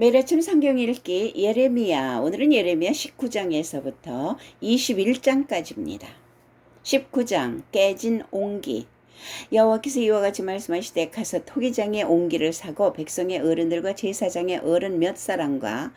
매일 아침 성경 읽기 예레미야 오늘은 예레미야 19장에서부터 21장까지입니다. 19장 깨진 옹기 여호와께서 이와 같이 말씀하시되 가서 토기장의 옹기를 사고 백성의 어른들과 제사장의 어른 몇 사람과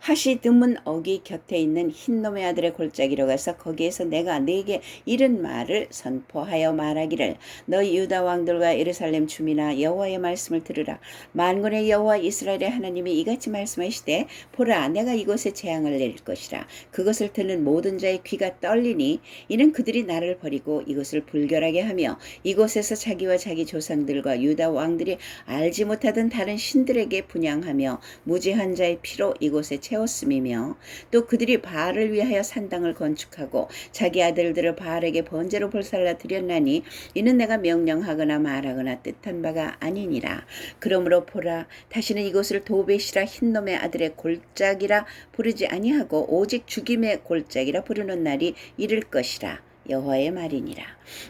하시 드문 어기 곁에 있는 흰놈의 아들의 골짜기로 가서 거기에서 내가 네게 이른 말을 선포하여 말하기를 너희 유다 왕들과 예루살렘 주민아 여호와의 말씀을 들으라. 만군의 여호와 이스라엘의 하나님이 이같이 말씀하시되 보라 내가 이곳에 재앙을 내릴 것이라. 그것을 듣는 모든 자의 귀가 떨리니 이는 그들이 나를 버리고 이곳을 불결하게 하며 이곳에서 자기와 자기 조상들과 유다 왕들이 알지 못하던 다른 신들에게 분양하며 무지한 자의 피로 이곳에 채웠음이며 또 그들이 바알을 위하여 산당을 건축하고 자기 아들들을 바알에게 번제로 불살라 드렸나니 이는 내가 명령하거나 말하거나 뜻한 바가 아니니라 그러므로 보라 다시는 이곳을 도벳이라 흰놈의 아들의 골짜기라 부르지 아니하고 오직 죽임의 골짜기라 부르는 날이 이를 것이라 여호와의 말이니라.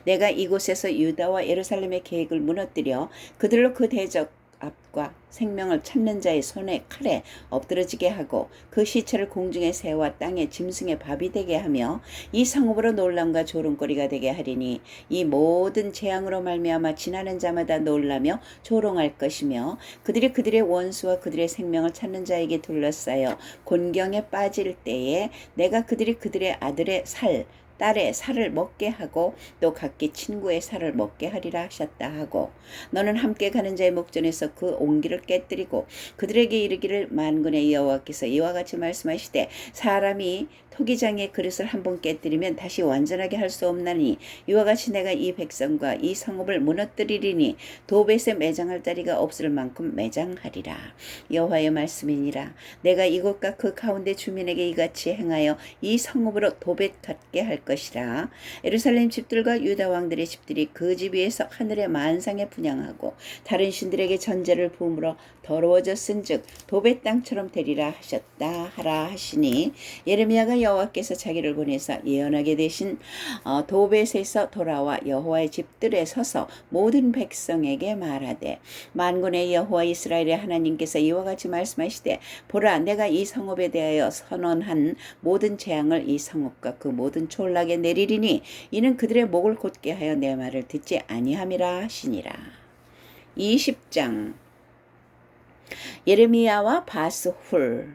내가 이곳에서 유다와 예루살렘의 계획을 무너뜨려 그들로 그 대적 앞과 생명을 찾는 자의 손에 칼에 엎드러지게 하고 그 시체를 공중에 새와 땅에 짐승의 밥이 되게 하며 이 성읍으로 놀람과 조롱거리가 되게 하리니 이 모든 재앙으로 말미암아 지나는 자마다 놀라며 조롱할 것이며 그들이 그들의 원수와 그들의 생명을 찾는 자에게 둘러싸여 곤경에 빠질 때에 내가 그들이 그들의 아들의 살 딸의 살을 먹게 하고 또 각기 친구의 살을 먹게 하리라 하셨다 하고 너는 함께 가는 자의 목전에서 그 옹기를 깨뜨리고 그들에게 이르기를 만군의 여호와께서 이와 같이 말씀하시되 사람이 토기장의 그릇을 한 번 깨뜨리면 다시 완전하게 할 수 없나니 이와 같이 내가 이 백성과 이 성읍을 무너뜨리리니 도벳에 매장할 자리가 없을 만큼 매장하리라. 여호와의 말씀이니라. 내가 이곳과 그 가운데 주민에게 이같이 행하여 이 성읍으로 도벳 같게 할 것이라. 예루살렘 집들과 유다 왕들의 집들이 그 집 위에서 하늘의 만상에 분양하고 다른 신들에게 전제를 부음으로 더러워졌은즉 도벳 땅처럼 되리라 하셨다 하라 하시니. 예레미야가 여호와께서 자기를 보내사 예언하게 되신 어, 도벳에서 돌아와 여호와의 집들에 서서 모든 백성에게 말하되 만군의 여호와 이스라엘의 하나님께서 이와 같이 말씀하시되 보라 내가 이 성읍에 대하여 선언한 모든 재앙을 이 성읍과 그 모든 촌락에 내리리니 이는 그들의 목을 곧게 하여 내 말을 듣지 아니함이라 하시니라. 20장. 예레미야와 바스훌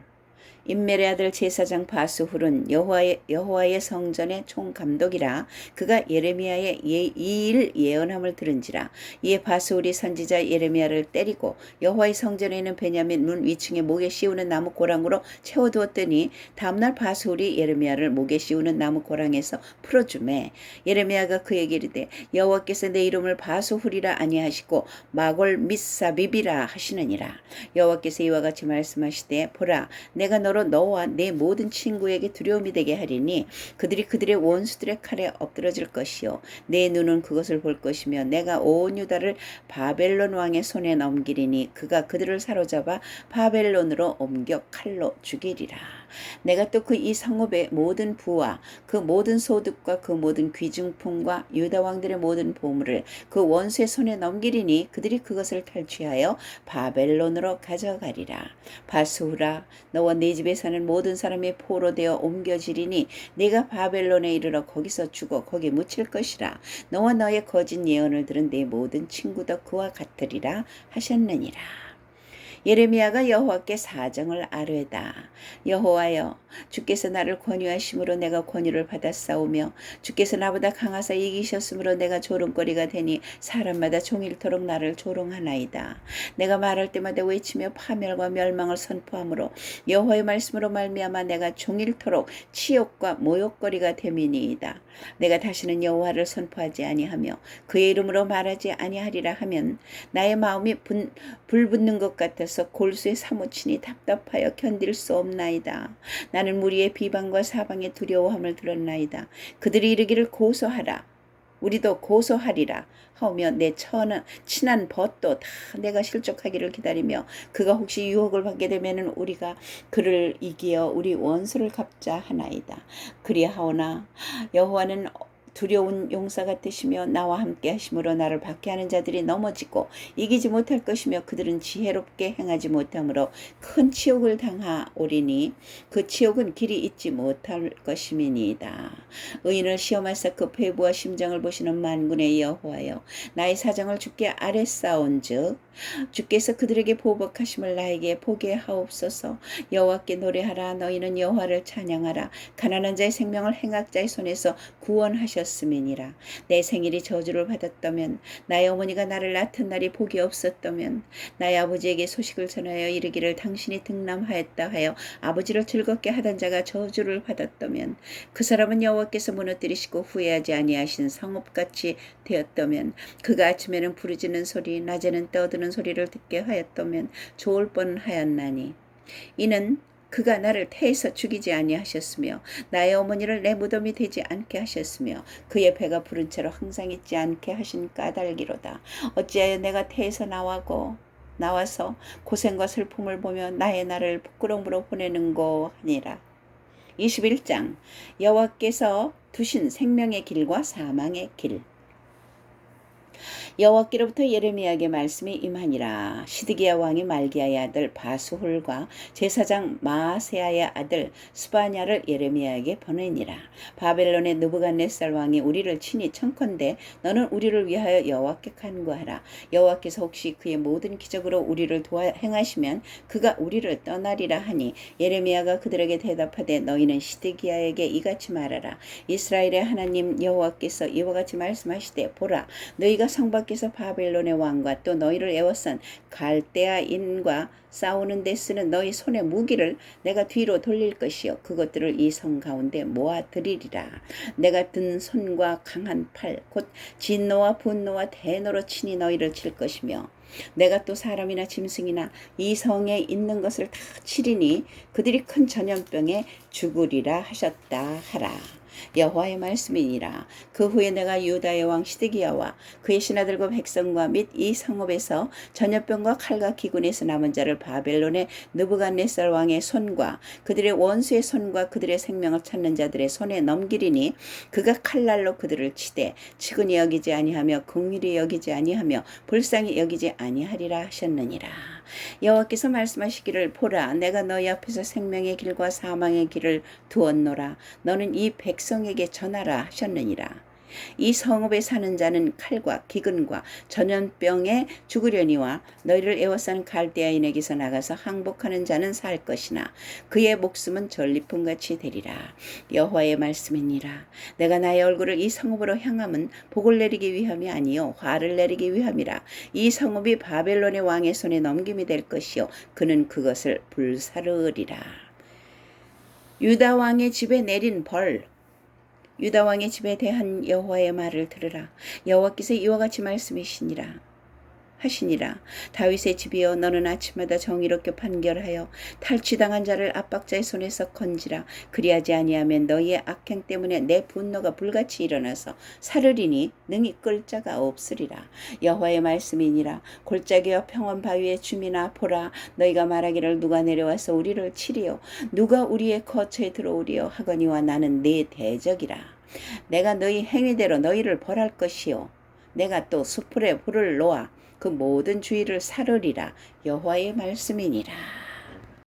인멜의 아들 제사장 바스훌은 여호와의 여호와의 성전의 총감독이라 그가 예레미야의 예, 이일 예언함을 들은지라. 이에 바스훌이 선지자 예레미야를 때리고 여호와의 성전에 있는 베냐민 문 위층에 목에 씌우는 나무 고랑으로 채워두었더니 다음날 바스훌이 예레미야를 목에 씌우는 나무 고랑에서 풀어주매 예레미야가 그에게 이르되 여호와께서 내 이름을 바스훌이라 아니하시고 마골 미사비비라 하시느니라. 여호와께서 이와 같이 말씀하시되 보라 내가 너 너로 너와 내 모든 친구에게 두려움이 되게 하리니 그들이 그들의 원수들의 칼에 엎드러질 것이요 내 눈은 그것을 볼 것이며 내가 온 유다를 바벨론 왕의 손에 넘기리니 그가 그들을 사로잡아 바벨론으로 옮겨 칼로 죽이리라. 내가 또 그 이 성읍의 모든 부와 그 모든 소득과 그 모든 귀중품과 유다 왕들의 모든 보물을 그 원수의 손에 넘기리니 그들이 그것을 탈취하여 바벨론으로 가져가리라. 바수라 너와 네 집에 사는 모든 사람이 포로 되어 옮겨지리니 네가 바벨론에 이르러 거기서 죽어 거기 묻힐 것이라. 너와 너의 거짓 예언을 들은 내 모든 친구도 그와 같으리라 하셨느니라. 예레미야가 여호와께 사정을 아뢰다. 여호와여 주께서 나를 권유하심으로 내가 권유를 받았사오며 주께서 나보다 강하사 이기셨으므로 내가 조롱거리가 되니 사람마다 종일토록 나를 조롱하나이다. 내가 말할 때마다 외치며 파멸과 멸망을 선포하므로 여호와의 말씀으로 말미암아 내가 종일토록 치욕과 모욕거리가 됨이니이다. 내가 다시는 여호와를 선포하지 아니하며 그의 이름으로 말하지 아니하리라 하면 나의 마음이 분, 불붙는 것 같아서 앞에서 골수에 사무치니 답답하여 견딜 수 없나이다. 나는 무리의 비방과 사방의 두려워함을 들었나이다. 그들이 이르기를 고소하라. 우리도 고소하리라 하며 내 처한 친한 벗도 다 내가 실족하기를 기다리며 그가 혹시 유혹을 받게 되면은 우리가 그를 이기어 우리 원수를 갚자 하나이다. 그리하오나 여호와는 두려운 용사 같으시며 나와 함께 하심으로 나를 박해하는 자들이 넘어지고 이기지 못할 것이며 그들은 지혜롭게 행하지 못하므로 큰 치욕을 당하오리니 그 치욕은 길이 잊지 못할 것임이니이다. 의인을 시험하사 그 배부와 심정을 보시는 만군의 여호와여 나의 사정을 주께 아뢰싸온즉 주께서 그들에게 보복하심을 나에게 보게 하옵소서. 여호와께 노래하라. 너희는 여호와를 찬양하라. 가난한 자의 생명을 행악자의 손에서 구원하셨음이니라. 내 생일이 저주를 받았다면 나의 어머니가 나를 낳던 날이 복이 없었다면 나의 아버지에게 소식을 전하여 이르기를 당신이 등남하였다 하여 아버지를 즐겁게 하던 자가 저주를 받았다면 그 사람은 여호와께서 무너뜨리시고 후회하지 아니하신 성읍같이 되었다면 그가 아침에는 부르짖는 소리 낮에는 떠드는 소리를 듣게 하였다면 좋을 뻔하였나니. 이는 그가 나를 태에서 죽이지 아니하셨으며 나의 어머니를 내 무덤이 되지 않게 하셨으며 그의 배가 부른 채로 항상 있지 않게 하신 까닭이로다. 어찌하여 내가 태에서 나와고 나와서 고생과 슬픔을 보며 나의 나를 부끄러움으로 보내는고 하니라. 21장. 여호와께서 두신 생명의 길과 사망의 길 여호와께로부터 예레미야에게 말씀이 임하니라. 시드기야 왕이 말기야의 아들 바수홀과 제사장 마세야의 아들 스바냐를 예레미야에게 보내니라. 바벨론의 느부갓네살 왕이 우리를 친히 청컨대 너는 우리를 위하여 여호와께 간구하라. 여호와께서 혹시 그의 모든 기적으로 우리를 도와 행하시면 그가 우리를 떠나리라 하니 예레미야가 그들에게 대답하되 너희는 시드기야에게 이같이 말하라. 이스라엘의 하나님 여호와께서 이와 같이 말씀하시되 보라 너희가 성 밖에서 바벨론의 왕과 또 너희를 애워싼 갈대아인과 싸우는 데 쓰는 너희 손의 무기를 내가 뒤로 돌릴 것이요 그것들을 이 성 가운데 모아 드리리라 내가 든 손과 강한 팔 곧 진노와 분노와 대노로 친히 너희를 칠 것이며 내가 또 사람이나 짐승이나 이 성에 있는 것을 다 치리니 그들이 큰 전염병에 죽으리라 하셨다 하라. 여호와의 말씀이니라. 그 후에 내가 유다의 왕 시드기야와 그의 신하들과 백성과 및 이 성읍에서 전염병과 칼과 기근에서 남은 자를 바벨론의 느부갓네살 왕의 손과 그들의 원수의 손과 그들의 생명을 찾는 자들의 손에 넘기리니 그가 칼날로 그들을 치되 치근히 여기지 아니하며 긍휼히 여기지 아니하며 불쌍히 여기지 아니하리라 하셨느니라. 여호와께서 말씀하시기를 보라 내가 너희 앞에서 생명의 길과 사망의 길을 두었노라. 너는 이 백성에게 전하라 하셨느니라 이 성읍에 사는 자는 칼과 기근과 전염병에 죽으려니와 너희를 애워싼 갈대아인에게서 나가서 항복하는 자는 살 것이나 그의 목숨은 전리품같이 되리라. 여호와의 말씀이니라. 내가 나의 얼굴을 이 성읍으로 향함은 복을 내리기 위함이 아니요 화를 내리기 위함이라. 이 성읍이 바벨론의 왕의 손에 넘김이 될 것이요 그는 그것을 불사르리라. 유다 왕의 집에 내린 벌 유다 왕의 집에 대한 여호와의 말을 들으라. 여호와께서 이와 같이 말씀이시니라. 하시니라. 다윗의 집이여 너는 아침마다 정의롭게 판결하여 탈취당한 자를 압박자의 손에서 건지라. 그리하지 아니하면 너희의 악행 때문에 내 분노가 불같이 일어나서 사르리니 능히 끌 자가 없으리라. 여호와의 말씀이니라. 골짜기와 평원 바위의 주민아 보라. 너희가 말하기를 누가 내려와서 우리를 치리요. 누가 우리의 거처에 들어오리요. 하거니와 나는 네 대적이라. 내가 너희 행위대로 너희를 벌할 것이요. 내가 또 수풀에 불을 놓아 그 모든 주의를 사르리라 여호와의 말씀이니라.